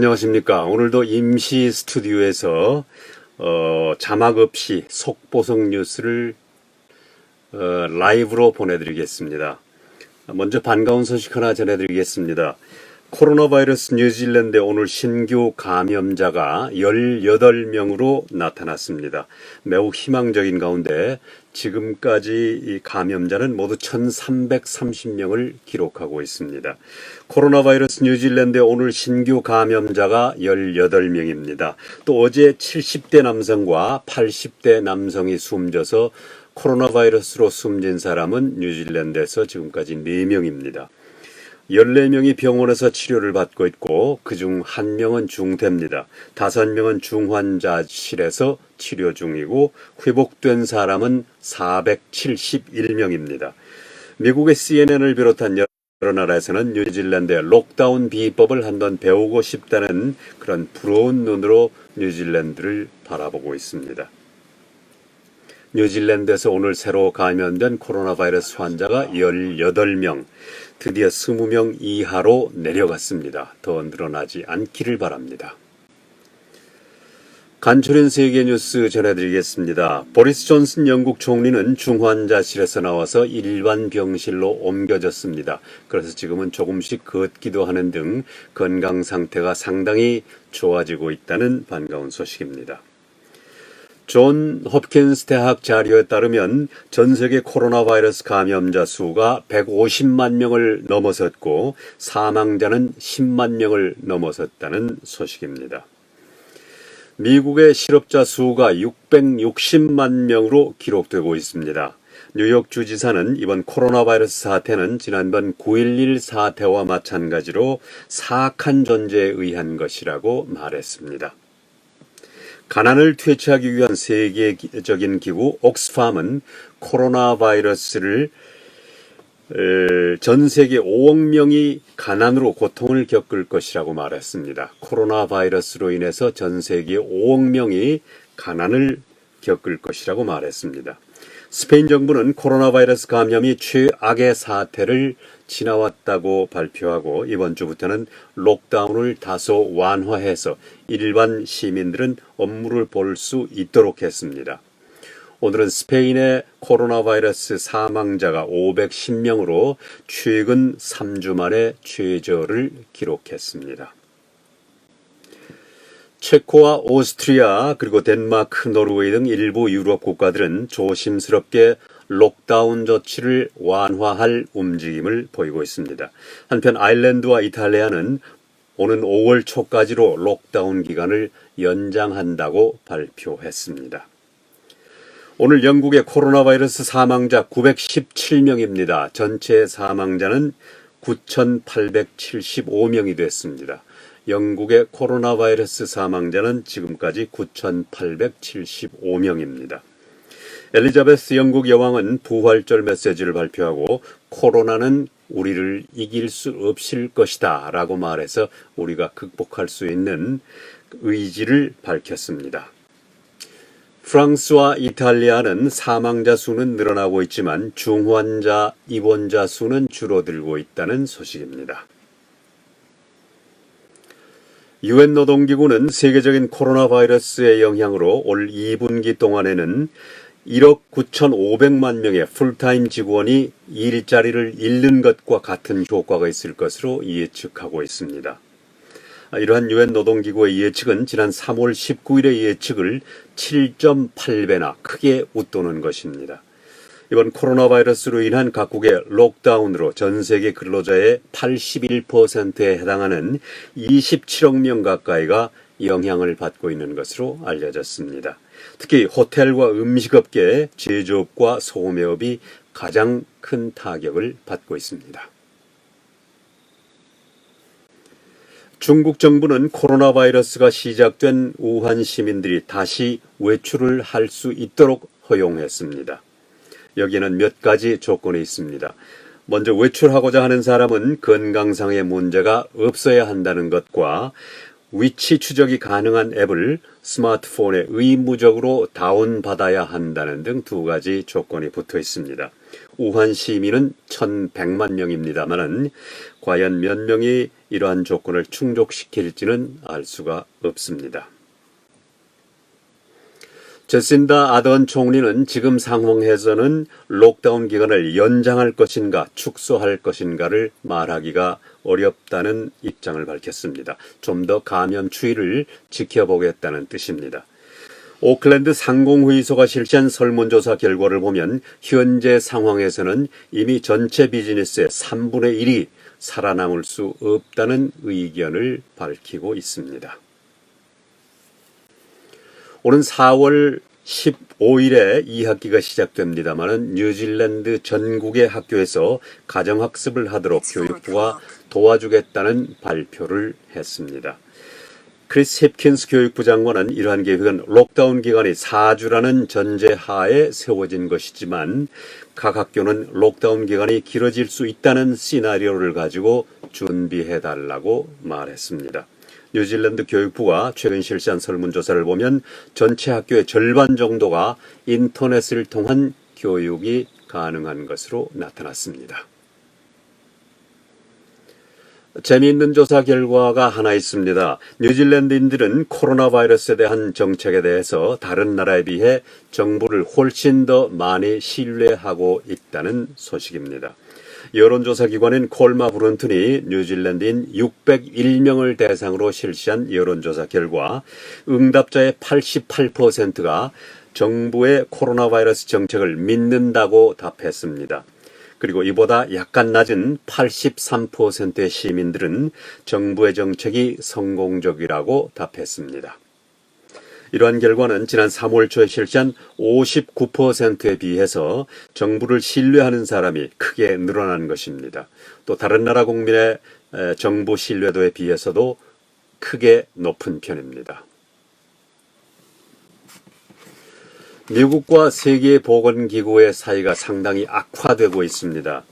안녕하십니까. 오늘도 임시 스튜디오에서 어, 자막 없이 속보성 뉴스를 어, 라이브로 보내드리겠습니다. 먼저 반가운 소식 하나 전해드리겠습니다. 코로나 바이러스 뉴질랜드에 오늘 신규 감염자가 18명으로 나타났습니다. 매우 희망적인 가운데 지금까지 이 감염자는 모두 1330명을 기록하고 있습니다. 코로나 바이러스 뉴질랜드에 오늘 신규 감염자가 18명입니다. 또 어제 70대 남성과 80대 남성이 숨져서 코로나 바이러스로 숨진 사람은 뉴질랜드에서 지금까지 4명입니다. 14명이 병원에서 치료를 받고 있고 그중 1명은 중태입니다. 5명은 중환자실에서 치료 중이고 회복된 사람은 471명입니다. 미국의 CNN을 비롯한 여러 나라에서는 뉴질랜드의 록다운 비법을 한번 배우고 싶다는 그런 부러운 눈으로 뉴질랜드를 바라보고 있습니다. 뉴질랜드에서 오늘 새로 감염된 코로나 바이러스 환자가 18명, 드디어 20명 이하로 내려갔습니다. 더 늘어나지 않기를 바랍니다. 간추린 세계 뉴스 전해드리겠습니다. 보리스 존슨 영국 총리는 중환자실에서 나와서 일반 병실로 옮겨졌습니다. 그래서 지금은 조금씩 걷기도 하는 등 건강 상태가 상당히 좋아지고 있다는 반가운 소식입니다. 존 홉킨스 대학 자료에 따르면 전 세계 코로나 바이러스 감염자 수가 150만 명을 넘어섰고 사망자는 10만 명을 넘어섰다는 소식입니다. 미국의 실업자 수가 660만 명으로 기록되고 있습니다. 뉴욕 주지사는 이번 코로나 바이러스 사태는 지난번 9.11 사태와 마찬가지로 사악한 존재에 의한 것이라고 말했습니다. 가난을 퇴치하기 위한 세계적인 기구 옥스팜은 코로나 바이러스를 전 세계 5억 명이 가난으로 고통을 겪을 것이라고 말했습니다. 코로나 바이러스로 인해서 전 세계 5억 명이 가난을 겪을 것이라고 말했습니다. 스페인 정부는 코로나 바이러스 감염이 최악의 사태를 지나왔다고 발표하고 이번 주부터는 록다운을 다소 완화해서 일반 시민들은 업무를 볼 수 있도록 했습니다. 오늘은 스페인의 코로나 바이러스 사망자가 510명으로 최근 3주 만에 최저를 기록했습니다. 체코와 오스트리아 그리고 덴마크, 노르웨이 등 일부 유럽 국가들은 조심스럽게 록다운 조치를 완화할 움직임을 보이고 있습니다. 한편 아일랜드와 이탈리아는 오는 5월 초까지로 록다운 기간을 연장한다고 발표했습니다. 오늘 영국의 코로나 바이러스 사망자 917명입니다. 전체 사망자는 9,875명이 됐습니다. 영국의 코로나 바이러스 사망자는 지금까지 9,875명입니다. 엘리자베스 영국 여왕은 부활절 메시지를 발표하고 코로나는 우리를 이길 수 없을 것이다 라고 말해서 우리가 극복할 수 있는 의지를 밝혔습니다. 프랑스와 이탈리아는 사망자 수는 늘어나고 있지만 중환자 입원자 수는 줄어들고 있다는 소식입니다. 유엔 노동기구는 세계적인 코로나 바이러스의 영향으로 올 2분기 동안에는 1억 9,500만 명의 풀타임 직원이 일자리를 잃는 것과 같은 효과가 있을 것으로 예측하고 있습니다. 이러한 유엔 노동기구의 예측은 지난 3월 19일의 예측을 7.8배나 크게 웃도는 것입니다. 이번 코로나 바이러스로 인한 각국의 록다운으로 전 세계 근로자의 81%에 해당하는 27억 명 가까이가 영향을 받고 있는 것으로 알려졌습니다. 특히 호텔과 음식업계, 제조업과 소매업이 가장 큰 타격을 받고 있습니다. 중국 정부는 코로나 바이러스가 시작된 우한 시민들이 다시 외출을 할 수 있도록 허용했습니다. 여기에는 몇 가지 조건이 있습니다. 먼저 외출하고자 하는 사람은 건강상의 문제가 없어야 한다는 것과 위치 추적이 가능한 앱을 스마트폰에 의무적으로 다운받아야 한다는 등 두 가지 조건이 붙어 있습니다. 우한 시민은 1,100만 명입니다만은 과연 몇 명이 이러한 조건을 충족시킬지는 알 수가 없습니다. 제신다 아던 총리는 지금 상황에서는 록다운 기간을 연장할 것인가 축소할 것인가를 말하기가 어렵다는 입장을 밝혔습니다. 좀 더 감염 추이를 지켜보겠다는 뜻입니다. 오클랜드 상공회의소가 실시한 설문조사 결과를 보면 현재 상황에서는 이미 전체 비즈니스의 3분의 1이 살아남을 수 없다는 의견을 밝히고 있습니다. 오는 4월 15일에 2학기가 시작됩니다마는 뉴질랜드 전국의 학교에서 가정학습을 하도록 교육부가 도와주겠다는 발표를 했습니다. 크리스 힙킨스 교육부 장관은 이러한 계획은 록다운 기간이 4주라는 전제 하에 세워진 것이지만 각 학교는 록다운 기간이 길어질 수 있다는 시나리오를 가지고 준비해 달라고 말했습니다. 뉴질랜드 교육부가 최근 실시한 설문조사를 보면 전체 학교의 절반 정도가 인터넷을 통한 교육이 가능한 것으로 나타났습니다. 재미있는 조사 결과가 하나 있습니다. 뉴질랜드인들은 코로나 바이러스에 대한 정책에 대해서 다른 나라에 비해 정부를 훨씬 더 많이 신뢰하고 있다는 소식입니다. 여론조사 기관인 콜마 브룬튼이 뉴질랜드인 601명을 대상으로 실시한 여론조사 결과 응답자의 88%가 정부의 코로나 바이러스 정책을 믿는다고 답했습니다. 그리고 이보다 약간 낮은 83%의 시민들은 정부의 정책이 성공적이라고 답했습니다. 이러한 결과는 지난 3월 초에 실시한 59%에 비해서 정부를 신뢰하는 사람이 크게 늘어난 것입니다. 또 다른 나라 국민의 정부 신뢰도에 비해서도 크게 높은 편입니다. 미국과 세계보건기구의 사이가 상당히 악화되고 있습니다.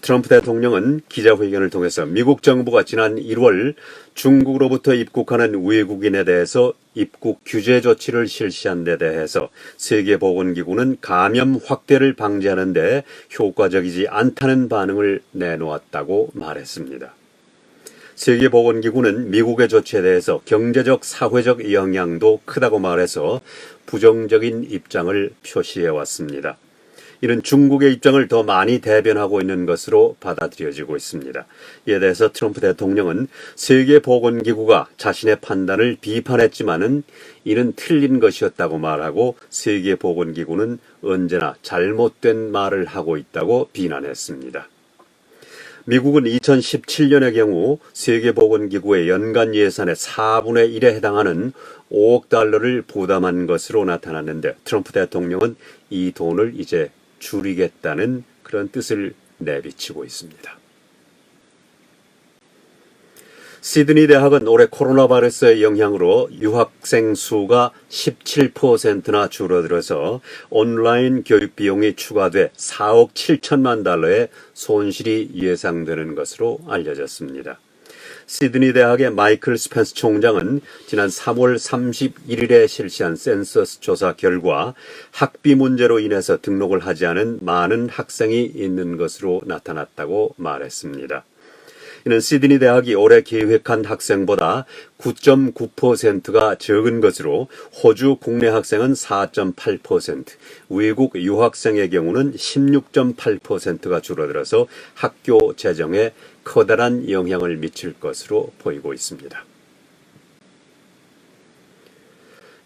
트럼프 대통령은 기자회견을 통해서 미국 정부가 지난 1월 중국으로부터 입국하는 외국인에 대해서 입국 규제 조치를 실시한 데 대해서 세계보건기구는 감염 확대를 방지하는 데 효과적이지 않다는 반응을 내놓았다고 말했습니다. 세계보건기구는 미국의 조치에 대해서 경제적, 사회적 영향도 크다고 말해서 부정적인 입장을 표시해 왔습니다. 이는 중국의 입장을 더 많이 대변하고 있는 것으로 받아들여지고 있습니다. 이에 대해서 트럼프 대통령은 세계보건기구가 자신의 판단을 비판했지만은 이는 틀린 것이었다고 말하고 세계보건기구는 언제나 잘못된 말을 하고 있다고 비난했습니다. 미국은 2017년의 경우 세계보건기구의 연간 예산의 4분의 1에 해당하는 5억 달러를 부담한 것으로 나타났는데 트럼프 대통령은 이 돈을 이제 줄이겠다는 그런 뜻을 내비치고 있습니다. 시드니 대학은 올해 코로나 바이러스의 영향으로 유학생 수가 17%나 줄어들어서 온라인 교육 비용이 추가돼 4억 7천만 달러의 손실이 예상되는 것으로 알려졌습니다. 시드니 대학의 마이클 스펜스 총장은 지난 3월 31일에 실시한 센서스 조사 결과 학비 문제로 인해서 등록을 하지 않은 많은 학생이 있는 것으로 나타났다고 말했습니다. 이는 시드니 대학이 올해 계획한 학생보다 9.9%가 적은 것으로 호주 국내 학생은 4.8%, 외국 유학생의 경우는 16.8%가 줄어들어서 학교 재정에 커다란 영향을 미칠 것으로 보이고 있습니다.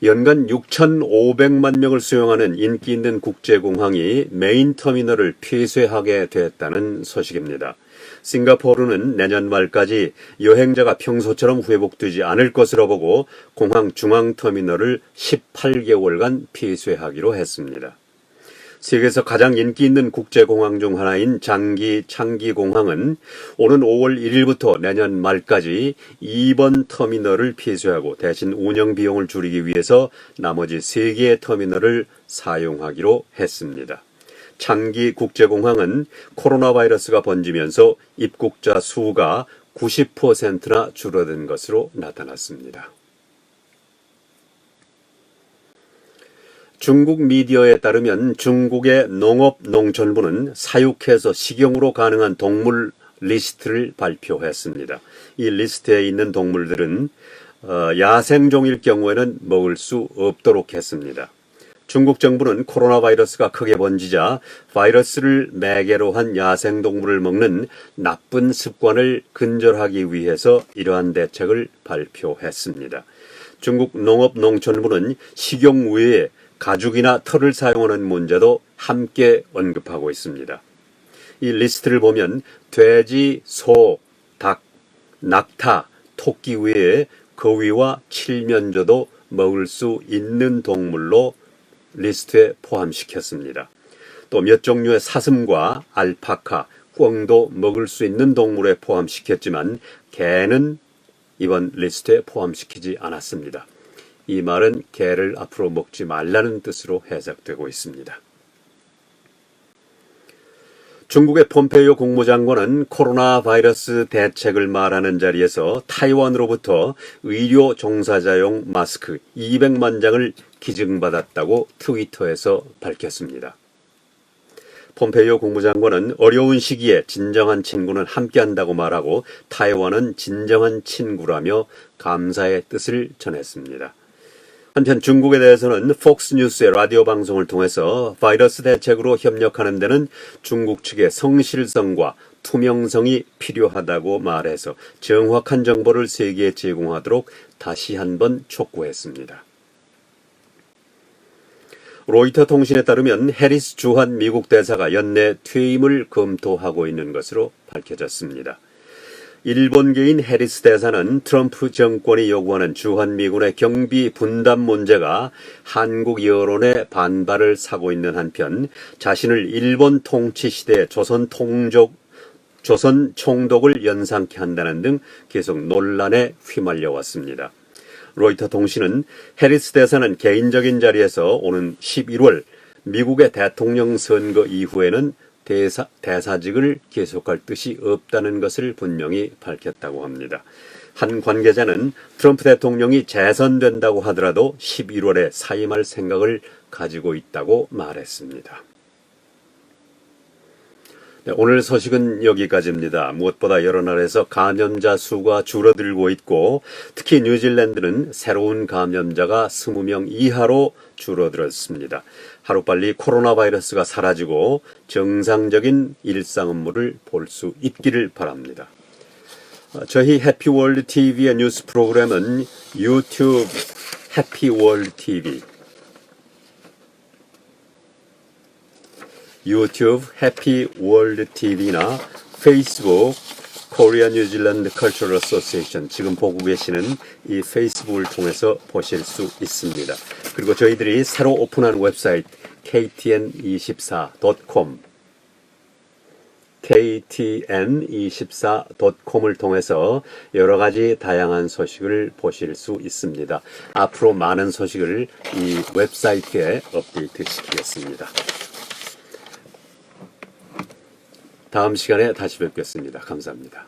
연간 6,500만 명을 수용하는 인기 있는 국제공항이 메인 터미널을 폐쇄하게 됐다는 소식입니다. 싱가포르는 내년 말까지 여행자가 평소처럼 회복되지 않을 것으로 보고 공항 중앙터미널을 18개월간 폐쇄하기로 했습니다. 세계에서 가장 인기 있는 국제공항 중 하나인 장기 창기공항은 오는 5월 1일부터 내년 말까지 2번 터미널을 폐쇄하고 대신 운영 비용을 줄이기 위해서 나머지 3개의 터미널을 사용하기로 했습니다. 창기 국제공항은 코로나 바이러스가 번지면서 입국자 수가 90%나 줄어든 것으로 나타났습니다. 중국 미디어에 따르면 중국의 농업농촌부는 사육해서 식용으로 가능한 동물 리스트를 발표했습니다. 이 리스트에 있는 동물들은 어, 야생종일 경우에는 먹을 수 없도록 했습니다. 중국 정부는 코로나 바이러스가 크게 번지자 바이러스를 매개로 한 야생동물을 먹는 나쁜 습관을 근절하기 위해서 이러한 대책을 발표했습니다. 중국 농업농촌부는 식용 외에 가죽이나 털을 사용하는 문제도 함께 언급하고 있습니다. 이 리스트를 보면 돼지, 소, 닭, 낙타, 토끼 외에 거위와 칠면조도 먹을 수 있는 동물로 리스트에 포함시켰습니다. 또 몇 종류의 사슴과 알파카, 꿩도 먹을 수 있는 동물에 포함시켰지만 개는 이번 리스트에 포함시키지 않았습니다. 이 말은 개를 앞으로 먹지 말라는 뜻으로 해석되고 있습니다. 중국의 폼페이오 국무장관은 코로나 바이러스 대책을 말하는 자리에서 타이완으로부터 의료 종사자용 마스크 200만 장을 기증받았다고 트위터에서 밝혔습니다. 폼페이오 국무장관은 어려운 시기에 진정한 친구는 함께한다고 말하고 타이완은 진정한 친구라며 감사의 뜻을 전했습니다. 한편 중국에 대해서는 폭스뉴스의 라디오 방송을 통해서 바이러스 대책으로 협력하는 데는 중국 측의 성실성과 투명성이 필요하다고 말해서 정확한 정보를 세계에 제공하도록 다시 한번 촉구했습니다. 로이터 통신에 따르면 해리스 주한 미국 대사가 연내 퇴임을 검토하고 있는 것으로 밝혀졌습니다. 일본계인 해리스 대사는 트럼프 정권이 요구하는 주한미군의 경비 분담 문제가 한국 여론의 반발을 사고 있는 한편 자신을 일본 통치 시대 조선 통족 조선 총독을 연상케 한다는 등 계속 논란에 휘말려 왔습니다. 로이터 통신은 해리스 대사는 개인적인 자리에서 오는 11월 미국의 대통령 선거 이후에는 대사, 대사직을 계속할 뜻이 없다는 것을 분명히 밝혔다고 합니다. 한 관계자는 트럼프 대통령이 재선된다고 하더라도 11월에 사임할 생각을 가지고 있다고 말했습니다. 네, 오늘 소식은 여기까지입니다. 무엇보다 여러 나라에서 감염자 수가 줄어들고 있고 특히 뉴질랜드는 새로운 감염자가 20명 이하로 줄어들었습니다. 하루빨리 코로나 바이러스가 사라지고 정상적인 일상 업무를 볼 수 있기를 바랍니다. 어, 저희 해피월드 TV의 뉴스 프로그램은 유튜브 해피월드 TV 유튜브 해피 월드 TV나 페이스북 코리아 뉴질랜드 컬처럴 어소시에이션 지금 보고 계시는 이 페이스북을 통해서 보실 수 있습니다. 그리고 저희들이 새로 오픈한 웹사이트 ktn24.com ktn24.com을 통해서 여러 가지 다양한 소식을 보실 수 있습니다. 앞으로 많은 소식을 이 웹사이트에 업데이트 시키겠습니다. 다음 시간에 다시 뵙겠습니다. 감사합니다.